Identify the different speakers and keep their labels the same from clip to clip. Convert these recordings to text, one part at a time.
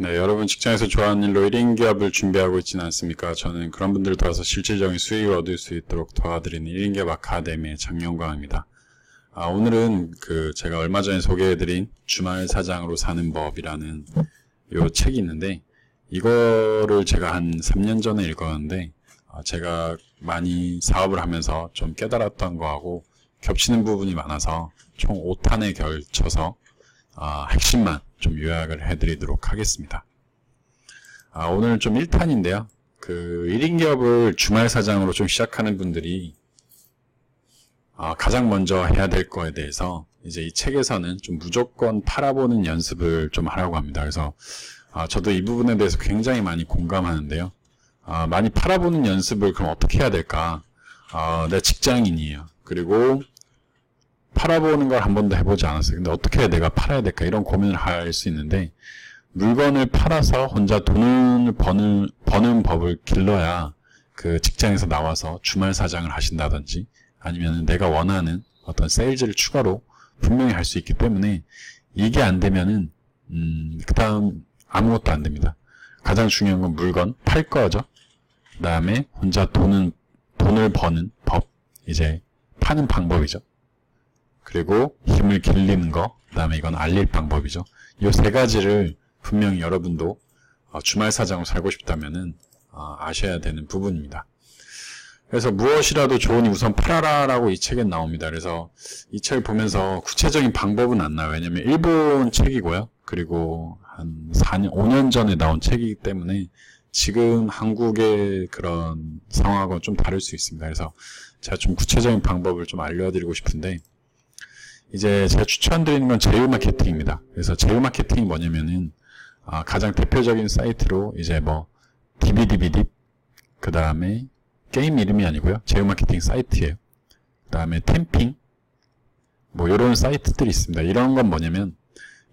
Speaker 1: 네, 여러분 직장에서 좋아하는 일로 1인 기업을 준비하고 있지는 않습니까? 저는 그런 분들을 도와서 실질적인 수익을 얻을 수 있도록 도와드리는 1인 기업 아카데미의 장영광입니다. 아, 오늘은 그 제가 얼마 전에 소개해드린 주말 사장으로 사는 법이라는 요 책이 있는데 이거를 제가 한 3년 전에 읽었는데 아, 제가 많이 사업을 하면서 좀 깨달았던 거하고 겹치는 부분이 많아서 총 5탄에 걸쳐서 아, 핵심만 좀 요약을 해드리도록 하겠습니다. 아, 오늘 좀 1탄인데요. 그 1인 기업을 주말 사장으로 좀 시작하는 분들이 아, 가장 먼저 해야 될 거에 대해서 이제 이 책에서는 좀 무조건 팔아보는 연습을 좀 하라고 합니다. 그래서 아, 저도 이 부분에 대해서 굉장히 많이 공감하는데요. 아, 많이 팔아보는 연습을 그럼 어떻게 해야 될까? 아, 내가 직장인이에요. 그리고 팔아보는 걸 한 번도 해보지 않았어요. 근데 어떻게 내가 팔아야 될까? 이런 고민을 할 수 있는데 물건을 팔아서 혼자 돈을 버는, 버는 법을 길러야 그 직장에서 나와서 주말 사장을 하신다든지 아니면 내가 원하는 어떤 세일즈를 추가로 분명히 할 수 있기 때문에 이게 안 되면은 음, 그 다음 아무것도 안 됩니다. 가장 중요한 건 물건 팔 거죠. 그 다음에 혼자 돈은 돈을 버는 법 이제 파는 방법이죠. 그리고 힘을 길리는 거, 그 다음에 이건 알릴 방법이죠. 이 세 가지를 분명히 여러분도 어, 주말 사장으로 살고 싶다면은 어, 아셔야 되는 부분입니다. 그래서 무엇이라도 좋으니 우선 팔아라라고 이 책에 나옵니다. 그래서 이 책을 보면서 구체적인 방법은 안 나와요. 왜냐면 일본 책이고요. 그리고 한 4년, 5년 전에 나온 책이기 때문에 지금 한국의 그런 상황하고는 좀 다를 수 있습니다. 그래서 제가 좀 구체적인 방법을 좀 알려드리고 싶은데 이제 제가 추천드리는 건 제휴 마케팅입니다. 그래서 제휴 마케팅이 뭐냐면은 아, 가장 대표적인 사이트로 이제 뭐 DBDBD 그 다음에 게임 이름이 아니고요. 제휴 마케팅 사이트예요. 그 다음에 템핑 뭐 이런 사이트들이 있습니다. 이런 건 뭐냐면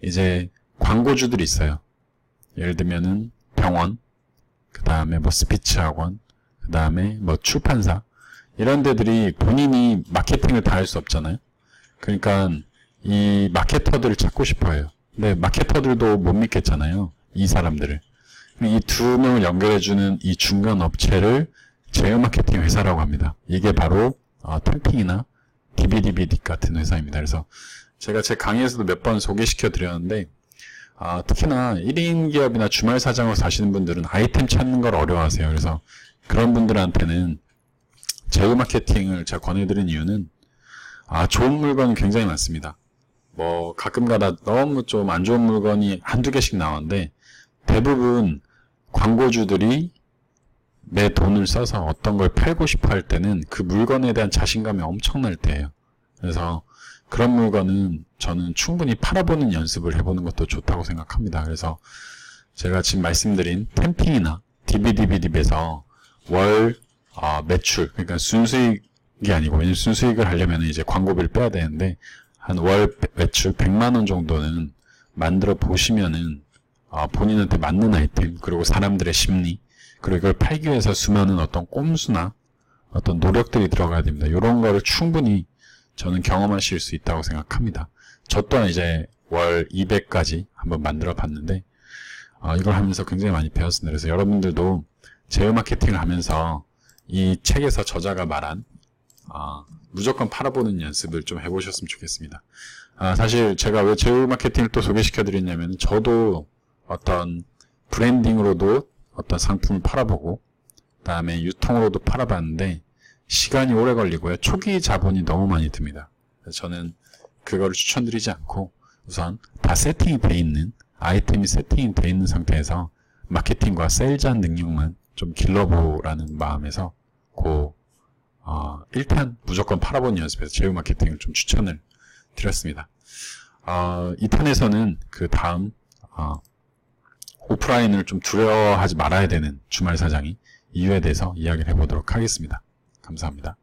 Speaker 1: 이제 광고주들이 있어요. 예를 들면은 병원, 그 다음에 뭐 스피치 학원, 그 다음에 뭐 출판사 이런 데들이 본인이 마케팅을 다 할 수 없잖아요. 그러니까 이 마케터들을 찾고 싶어요. 근데 마케터들도 못 믿겠잖아요. 이 사람들을. 이 두 명을 연결해주는 이 중간 업체를 제휴 마케팅 회사라고 합니다. 이게 바로 어, 템핑이나 DBDBD 같은 회사입니다. 그래서 제가 제 강의에서도 몇 번 소개시켜 드렸는데 어, 특히나 1인 기업이나 주말 사장으로 사시는 분들은 아이템 찾는 걸 어려워하세요. 그래서 그런 분들한테는 제휴 마케팅을 제가 권해드린 이유는 아, 좋은 물건이 굉장히 많습니다. 뭐, 가끔가다 너무 좀 안 좋은 물건이 한두 개씩 나오는데, 대부분 광고주들이 내 돈을 써서 어떤 걸 팔고 싶어 할 때는 그 물건에 대한 자신감이 엄청날 때예요. 그래서 그런 물건은 저는 충분히 팔아보는 연습을 해보는 것도 좋다고 생각합니다. 그래서 제가 지금 말씀드린 템핑이나 DBDBD에서 월 어, 매출, 그러니까 순수익 게 아니고 왜냐면 순수익을 하려면 이제 광고비를 빼야 되는데 한 월 매출 100만 원 정도는 만들어 보시면은 어, 본인한테 맞는 아이템 그리고 사람들의 심리 그리고 이걸 팔기 위해서 수많은 어떤 꼼수나 어떤 노력들이 들어가야 됩니다. 이런 거를 충분히 저는 경험하실 수 있다고 생각합니다. 저 또한 이제 월 200까지 한번 만들어 봤는데 어, 이걸 하면서 굉장히 많이 배웠습니다. 그래서 여러분들도 제휴 마케팅을 하면서 이 책에서 저자가 말한 아, 무조건 팔아보는 연습을 좀 해보셨으면 좋겠습니다. 아, 사실 제가 왜 제휴 마케팅을 또 소개시켜 드렸냐면 저도 어떤 브랜딩으로도 어떤 상품을 팔아보고 그다음에 유통으로도 팔아봤는데 시간이 오래 걸리고요. 초기 자본이 너무 많이 듭니다. 저는 그거를 추천드리지 않고 우선 다 세팅이 돼 있는 아이템이 세팅이 돼 있는 상태에서 마케팅과 세일즈한 능력만 좀 길러보라는 마음에서 고 어, 1탄 무조건 팔아보는 연습에서 제휴 마케팅을 좀 추천을 드렸습니다. 어, 2탄에서는 그 다음 어, 오프라인을 좀 두려워하지 말아야 되는 주말 사장이 이유에 대해서 이야기를 해보도록 하겠습니다. 감사합니다.